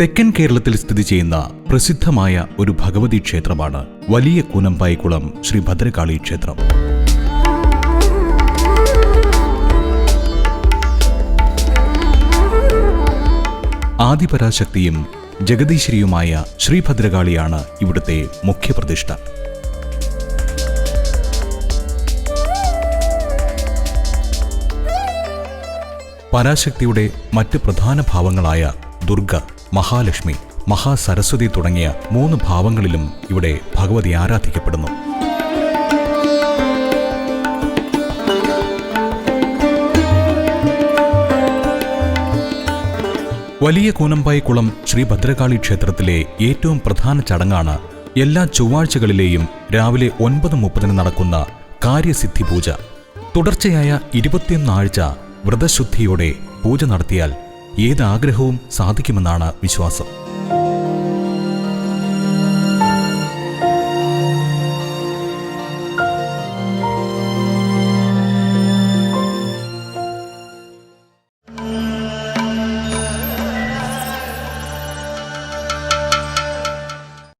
തെക്കൻ കേരളത്തിൽ സ്ഥിതി ചെയ്യുന്ന പ്രസിദ്ധമായ ഒരു ഭഗവതി ക്ഷേത്രമാണ് വലിയ കൂനമ്പായിക്കുളം ശ്രീ ഭദ്രകാളി ക്ഷേത്രം. ആദിപരാശക്തിയും ജഗദീശ്വരിയുമായ ശ്രീഭദ്രകാളിയാണ് ഇവിടുത്തെ മുഖ്യപ്രതിഷ്ഠ പരാശക്തിയുടെ മറ്റ് പ്രധാന ഭാവങ്ങളായ ദുർഗ മഹാലക്ഷ്മി മഹാസരസ്വതി തുടങ്ങിയ മൂന്ന് ഭാവങ്ങളിലും ഇവിടെ ഭഗവതി ആരാധിക്കപ്പെടുന്നു. വലിയ കൂനമ്പായിക്കുളം ശ്രീ ഭദ്രകാളി ക്ഷേത്രത്തിലെ ഏറ്റവും പ്രധാന ചടങ്ങാണ് എല്ലാ ചൊവ്വാഴ്ചകളിലെയും രാവിലെ ഒൻപത് മുപ്പതിന് നടക്കുന്ന കാര്യസിദ്ധി പൂജ. തുടർച്ചയായ ഇരുപത്തിയൊന്ന് ആഴ്ച വ്രതശുദ്ധിയോടെ പൂജ നടത്തിയാൽ ഏതാഗ്രഹവും സാധിക്കുമെന്നാണ് വിശ്വാസം